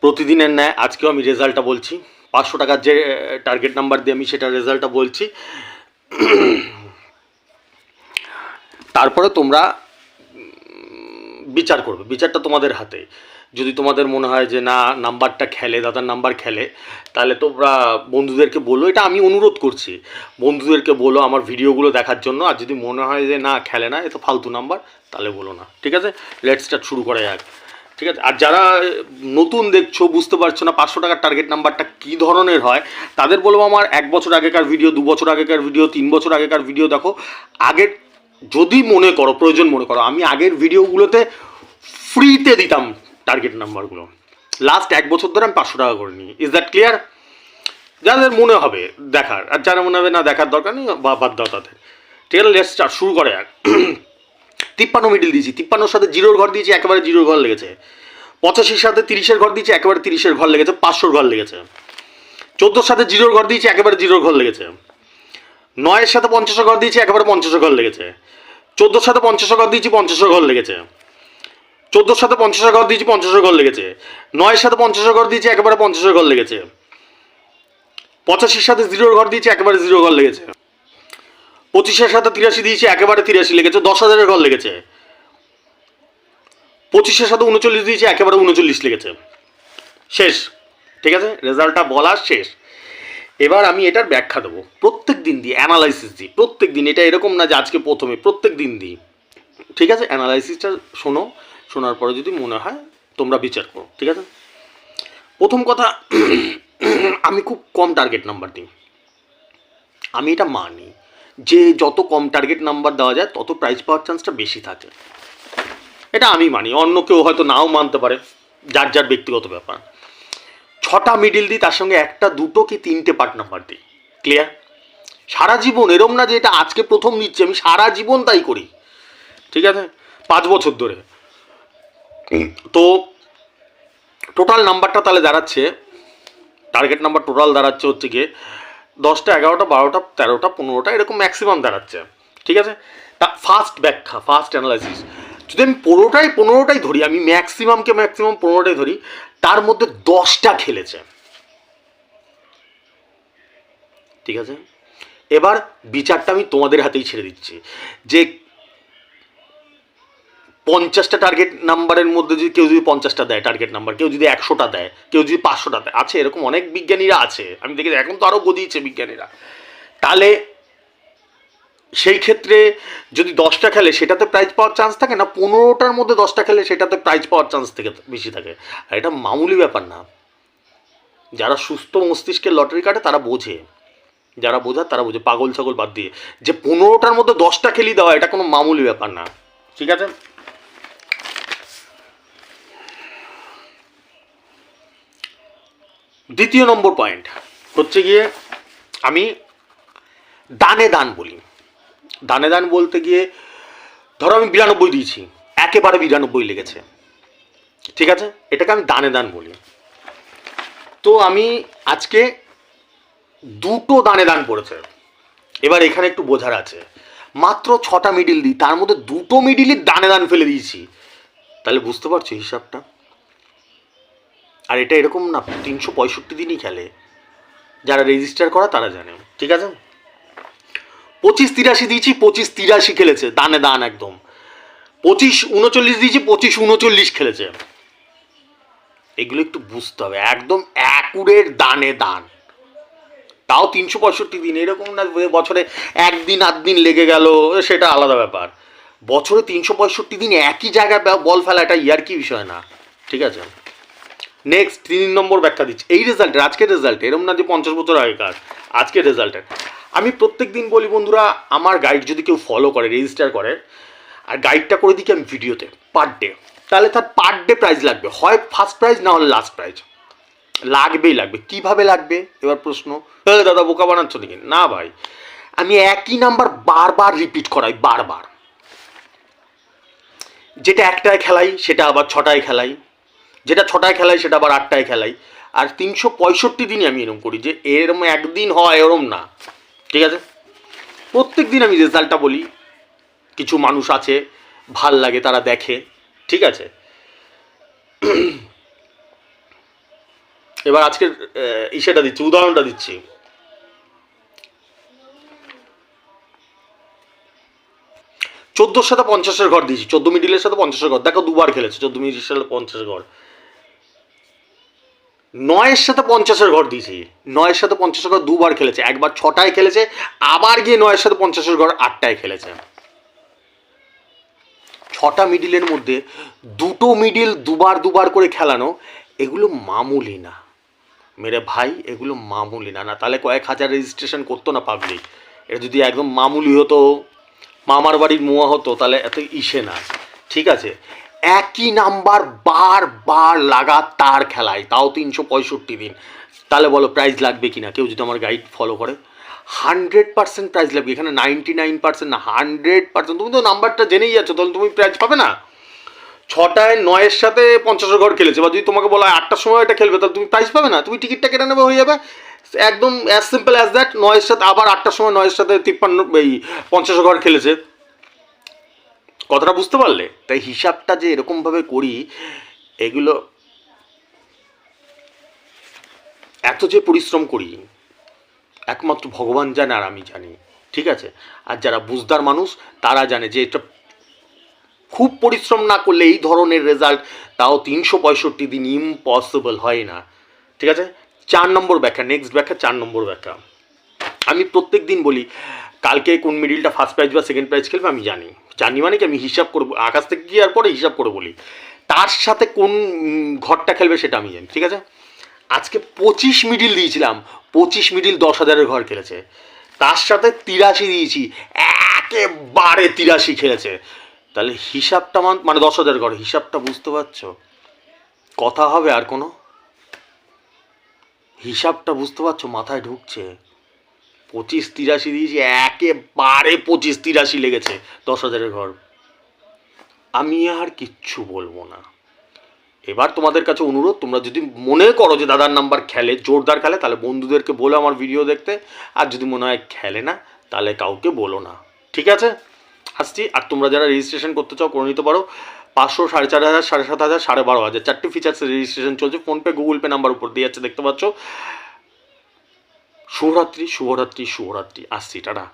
প্রতিদিনের ন্যায় আজকেও আমি রেজাল্টটা বলছি। পাঁচশো টাকার যে টার্গেট নাম্বার দিয়ে আমি সেটা রেজাল্টটা বলছি। তারপরে তোমরা বিচার করবে। বিচারটা তোমাদের হাতে। যদি তোমাদের মনে হয় যে, না, নাম্বারটা খেলে, দাদার নাম্বার খেলে, তাহলে তোমরা বন্ধুদেরকে বলো। এটা আমি অনুরোধ করছি। বন্ধুদেরকে বলো আমার ভিডিওগুলো দেখার জন্য। আর যদি মনে হয় যে, না, খেলে না, এ তো ফালতু নাম্বার, তাহলে বলো না। ঠিক আছে? লেট শুরু করা যাক। ঠিক আছে? আর যারা নতুন দেখছ, বুঝতে পারছ না পাঁচশো টাকার টার্গেট নাম্বারটা কী ধরনের হয়, তাদের বলব আমার এক বছর আগেকার ভিডিও দু বছর আগেকার ভিডিও তিন বছর আগেকার ভিডিও দেখো। আগের, যদি মনে করো, প্রয়োজন মনে করো, আমি আগের ভিডিওগুলোতে ফ্রিতে দিতাম টার্গেট নাম্বারগুলো লাস্ট এক বছর ধরে আমি পাঁচশো টাকা করে নিই। ইজ দ্যাট ক্লিয়ার যাদের মনে হবে, দেখার। আর যারা মনে হবে না, দেখার দরকার নেই, বা বাদ দাও তাদের। ঠিক আছে লেটস শুরু করে আর তিপ্পান্ন মিডিল দিয়েছি, তিপ্পান্নর সাথে জিরোর ঘর দিয়েছি, একেবারে জিরোর ঘর লেগেছে। পঁচাশির সাথে তিরিশের ঘর দিয়েছি, একেবারে তিরিশের ঘর লেগেছে, পাঁচশোর ঘর লেগেছে। চোদ্দোর সাথে জিরোর ঘর দিয়েছি, একেবারে জিরোর ঘর লেগেছে। নয়ের সাথে পঞ্চাশের ঘর দিয়েছি, একেবারে পঞ্চাশের ঘর লেগেছে। চোদ্দোর সাথে পঞ্চাশের ঘর দিয়েছি, পঞ্চাশের ঘর লেগেছে। চোদ্দোর সাথে পঞ্চাশের ঘর দিয়েছি, পঞ্চাশের ঘর লেগেছে। নয়ের সাথে পঞ্চাশের ঘর দিয়েছি, একেবারে পঞ্চাশের ঘর লেগেছে। পঁচাশির সাথে জিরোর ঘর দিয়েছি, একেবারে জিরো ঘর লেগেছে। পঁচিশের সাথে তিরাশি দিয়েছি, একেবারে তিরাশি লেগেছে, দশ হাজারের ঘর লেগেছে। পঁচিশের সাথে উনচল্লিশ দিয়েছি, একেবারে উনচল্লিশ লেগেছে। শেষ, ঠিক আছে? রেজাল্টটা বলা শেষ। এবার আমি এটার ব্যাখ্যা দেবো। প্রত্যেক দিন দিই অ্যানালাইসিস দিই, প্রত্যেক দিন। এটা এরকম না যে আজকে প্রথমে, প্রত্যেক দিন দিই। ঠিক আছে? অ্যানালাইসিসটা শোনো, শোনার পরে যদি মনে হয়, তোমরা বিচার করো, ঠিক আছে? প্রথম কথা, আমি খুব কম টার্গেট নাম্বার দিই। আমি এটা মানি। যে যত কম টার্গেট নাম্বার দেওয়া যায় তত প্রাইজ পাওয়ার চান্সটা বেশি থাকে। এটা আমি মানি অন্য কেউ হয়তো নাও মানতে পারে যার যার ব্যক্তিগত ব্যাপার। ছটা মিডিল দিই তার সঙ্গে একটা দুটো কি তিনটে পার্ট নাম্বার দিই ক্লিয়ার সারা জীবন এরম না যে এটা আজকে প্রথম নিচ্ছি আমি সারা জীবন তাই করি। ঠিক আছে? পাঁচ বছর ধরে। তো টোটাল নাম্বারটা তাহলে দাঁড়াচ্ছে টার্গেট নাম্বার টোটাল দাঁড়াচ্ছে হচ্ছে গিয়ে দশটা, এগারোটা, বারোটা, তেরোটা, পনেরোটা এরকম ম্যাক্সিমাম দাঁড়াচ্ছে। ঠিক আছে? তা ফার্স্ট ব্যাখ্যা ফার্স্ট অ্যানালাইসিস যদি আমি পনেরোটাই পনেরোটাই ধরি, আমি ম্যাক্সিমামকে ম্যাক্সিমাম পনেরোটাই ধরি, তার মধ্যে দশটা খেলেছে। ঠিক আছে? এবার বিচারটা আমি তোমাদের হাতেই ছেড়ে দিচ্ছি। যে পঞ্চাশটা টার্গেট নাম্বারের মধ্যে যদি কেউ যদি পঞ্চাশটা দেয় টার্গেট নাম্বার কেউ যদি একশোটা দেয়, কেউ যদি পাঁচশোটা দেয়, আছে এরকম অনেক বিজ্ঞানীরা আছে। আমি দেখি এখন তো আরও গদিয়েছে বিজ্ঞানীরা। তাহলে সেই ক্ষেত্রে যদি দশটা খেলে সেটাতে প্রাইজ পাওয়ার চান্স থাকে না পনেরোটার মধ্যে দশটা খেলে সেটাতে প্রাইজ পাওয়ার চান্স থেকে বেশি থাকে? আর এটা মামুলি ব্যাপার না। যারা সুস্থ মস্তিষ্কের লটারি কাটে তারা বোঝে। যারা বোঝার তারা বোঝে, পাগল ছাগল বাদ দিয়ে। যে পনেরোটার মধ্যে দশটা খেলি দেওয়া, এটা কোনো মামুলি ব্যাপার না। ঠিক আছে? দ্বিতীয় নম্বর পয়েন্ট হচ্ছে গিয়ে আমি দানে দান বলি। দানে দান বলতে গিয়ে ধরো আমি বিরানব্বই দিয়েছি, একেবারে বিরানব্বই লেগেছে। ঠিক আছে? এটাকে আমি দানে দান বলি। তো আমি আজকে দুটো দানে দান পড়েছে। এবার এখানে একটু বোঝার আছে। মাত্র ছটা মিডিল দিই, তার মধ্যে দুটো মিডিলই দানে দান ফেলে দিয়েছি। তাহলে বুঝতে পারছ হিসাবটা? আর এটা এরকম না, তিনশো পঁয়ষট্টি দিনই খেলে। যারা রেজিস্টার করা তারা জানে, ঠিক আছে? পঁচিশ তিরাশি দিয়েছি, পঁচিশ তিরাশি খেলেছে, দানে দান একদম। পঁচিশ উনচল্লিশ দিয়েছি, পঁচিশ উনচল্লিশ খেলেছে। এগুলো একটু বুঝতে হবে, একদম অ্যাকুরেট দানে দান। তাও তিনশো পঁয়ষট্টি দিন, এরকম না বছরে একদিন আধ দিন লেগে গেল, সেটা আলাদা ব্যাপার। বছরে তিনশো পঁয়ষট্টি দিন একই জায়গায় বল ফেলা, এটা ইয়ার কি বিষয় না, ঠিক আছে? নেক্সট তিন নম্বর ব্যাখ্যা দিচ্ছি। এই রেজাল্টের আজকের রেজাল্ট এরম না যে পঞ্চাশ বছর আগেকার, আজকের রেজাল্টের আমি প্রত্যেক দিন বলি, বন্ধুরা, আমার গাইড যদি কেউ ফলো করে রেজিস্টার করে, আর গাইডটা করে দিই আমি ভিডিওতে পার ডে তাহলে তার পার ডে প্রাইজ লাগবে। হয় ফার্স্ট প্রাইজ না হলে লাস্ট প্রাইজ লাগবেই লাগবে। কীভাবে লাগবে? এবার প্রশ্ন। এ দাদা, বোকা বানাচ্ছ নাকি? না ভাই। আমি একই নাম্বার বারবার রিপিট করাই, বারবার। যেটা একটায় খেলাই, সেটা আবার ছটায় খেলাই। যেটা ছটায় খেলাই, সেটা আবার আটটায় খেলাই। আর তিনশো পঁয়ষট্টি দিনই আমি এরম করি যে এরম একদিন হয়, এরম না। ঠিক আছে? প্রত্যেক দিন আমি রেজাল্টটা বলি। কিছু মানুষ আছে, ভালো লাগে, তারা দেখে। ঠিক আছে? এবার আজকের ইসেটা দিচ্ছি, উদাহরণটা দিচ্ছি। চোদ্দোর সাথে পঞ্চাশের ঘর দিয়েছি, চোদ্দ মিডিলের সাথে পঞ্চাশের ঘর। দেখো দুবার খেলেছে, চোদ্দ মিডিলের সাথে পঞ্চাশের ঘর। নয়ের সাথে পঞ্চাশের ঘর দিয়েছে। নয়ের সাথে পঞ্চাশের ঘর দুবার খেলেছে। একবার ছটায় খেলেছে, আবার গিয়ে নয়ের সাথে পঞ্চাশের ঘর আটটায় খেলেছে। ছটা মিডিলের মধ্যে দুটো মিডিল দুবার দুবার করে খেলানো, এগুলো মামুলি না। মেরে ভাই, এগুলো মামুলি না। না, তাহলে কয়েক হাজার রেজিস্ট্রেশন করতো না পাবলিক এটা যদি একদম মামুলি হতো, মামার বাড়ির মোয়া হতো, তাহলে এত ইসে না। ঠিক আছে? একই নাম্বার বার বার লাগাতার খেলায়, তাও তিনশো পঁয়ষট্টি দিন। তাহলে বলো প্রাইজ লাগবে কি না কেউ যদি আমার গাইড ফলো করে। হান্ড্রেড পার্সেন্ট প্রাইজ লাগবে। এখানে নাইনটি নাইন পার্সেন্ট না হান্ড্রেড পার্সেন্ট তুমি তো নাম্বারটা জেনেই যাচ্ছ, তাহলে তুমি প্রাইজ পাবে না? ছটায় নয়ের সাথে পঞ্চাশের ঘর খেলেছে, বা যদি তোমাকে বলা হয় আটটার সময় এটা খেলবে, তাহলে তুমি প্রাইজ পাবে না? তুমি টিকিটটা কেটে নেবে, হয়ে যাবে। একদম অ্যাজ সিম্পল অ্যাজ দ্যাট নয়ের সাথে আবার আটটার সময় নয়ের সাথে তিপ্পান্ন, এই পঞ্চাশ ঘর খেলেছে। কথাটা বুঝতে পারলে? তাই হিসাবটা যে এরকমভাবে করি, এগুলো এত যে পরিশ্রম করি, একমাত্র ভগবান জানে আর আমি জানি, ঠিক আছে? আর যারা বুঝদার মানুষ, তারা জানে যে এটা খুব পরিশ্রম না করলে এই ধরনের রেজাল্ট তাও তিনশো পঁয়ষট্টি দিন ইম্পসিবল হয় না, ঠিক আছে? চার নম্বর ব্যাখ্যা নেক্সট ব্যাখ্যা, চার নম্বর ব্যাখ্যা। আমি প্রত্যেক দিন বলি, কালকে কোন মিডিলটা ফার্স্ট প্রাইজ বা সেকেন্ড প্রাইজ খেলবে আমি জানি। জানি মানে কি, আমি হিসাব করব, আকাশ থেকে গিয়ে আর পরে হিসাব করে বলি। তার সাথে কোন ঘরটা খেলবে সেটা আমি জানি, ঠিক আছে? আজকে পঁচিশ মিডিল দিয়েছিলাম, পঁচিশ মিডিল দশ হাজারের ঘর খেলেছে। তার সাথে তিরাশি দিয়েছি, একেবারে তিরাশি খেলেছে। তাহলে হিসাবটা মান- মানে দশ হাজার ঘর, হিসাবটা বুঝতে পারছ? কথা হবে আর কোনো? হিসাবটা বুঝতে পারছ, মাথায় ঢুকছে। পঁচিশ তিরাশি দিয়েছি, একেবারে পঁচিশ তিরাশি লেগেছে, দশ হাজারের ঘর। আমি আর কিচ্ছু বলব না। এবার তোমাদের কাছে অনুরোধ, তোমরা যদি মনে করো যে দাদার নাম্বার খেলে, জোরদার খেলে, তাহলে বন্ধুদেরকে বলো আমার ভিডিও দেখতে। আর যদি মনে হয় খেলে না, তাহলে কাউকে বলো না। ঠিক আছে? আসছি। আর তোমরা যারা রেজিস্ট্রেশন করতে চাও, করে নিতে পারো। পাঁচশো সাড়ে চার হাজার, সাড়ে সাত হাজার, সাড়ে বারো হাজার। চারটি ফিচার্স রেজিস্ট্রেশন চলছে। ফোনপে গুগল পে নাম্বার উপর দিয়ে যাচ্ছে, দেখতে পাচ্ছ। শুভরাত্রি শুভরাত্রি শুভরাত্রি। আসছি টাটা।